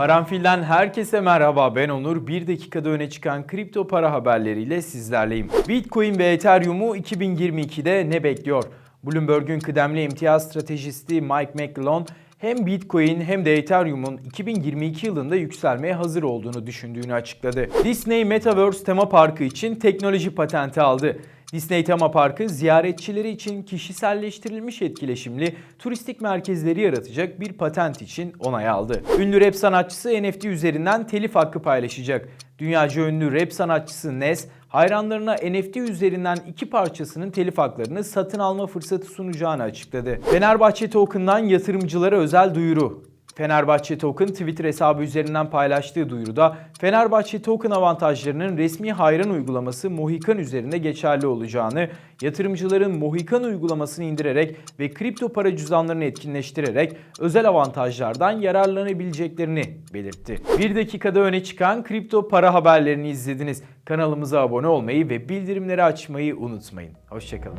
Paranfil'den herkese merhaba ben Onur. Bir dakikada öne çıkan kripto para haberleriyle sizlerleyim. Bitcoin ve Ethereum'u 2022'de ne bekliyor? Bloomberg'un kıdemli emtia stratejisti Mike McClellan hem Bitcoin hem de Ethereum'un 2022 yılında yükselmeye hazır olduğunu düşündüğünü açıkladı. Disney Metaverse tema parkı için teknoloji patenti aldı. Disney Tema Parkı ziyaretçileri için kişiselleştirilmiş etkileşimli turistik merkezleri yaratacak bir patent için onay aldı. Ünlü rap sanatçısı NFT üzerinden telif hakkı paylaşacak. Dünyaca ünlü rap sanatçısı Nes, hayranlarına NFT üzerinden iki parçasının telif haklarını satın alma fırsatı sunacağını açıkladı. Fenerbahçe Token'dan yatırımcılara özel duyuru. Fenerbahçe Token Twitter hesabı üzerinden paylaştığı duyuruda Fenerbahçe Token avantajlarının resmi hayran uygulaması Mohikan üzerinde geçerli olacağını, yatırımcıların Mohikan uygulamasını indirerek ve kripto para cüzdanlarını etkinleştirerek özel avantajlardan yararlanabileceklerini belirtti. Bir dakikada öne çıkan kripto para haberlerini izlediniz. Kanalımıza abone olmayı ve bildirimleri açmayı unutmayın. Hoşçakalın.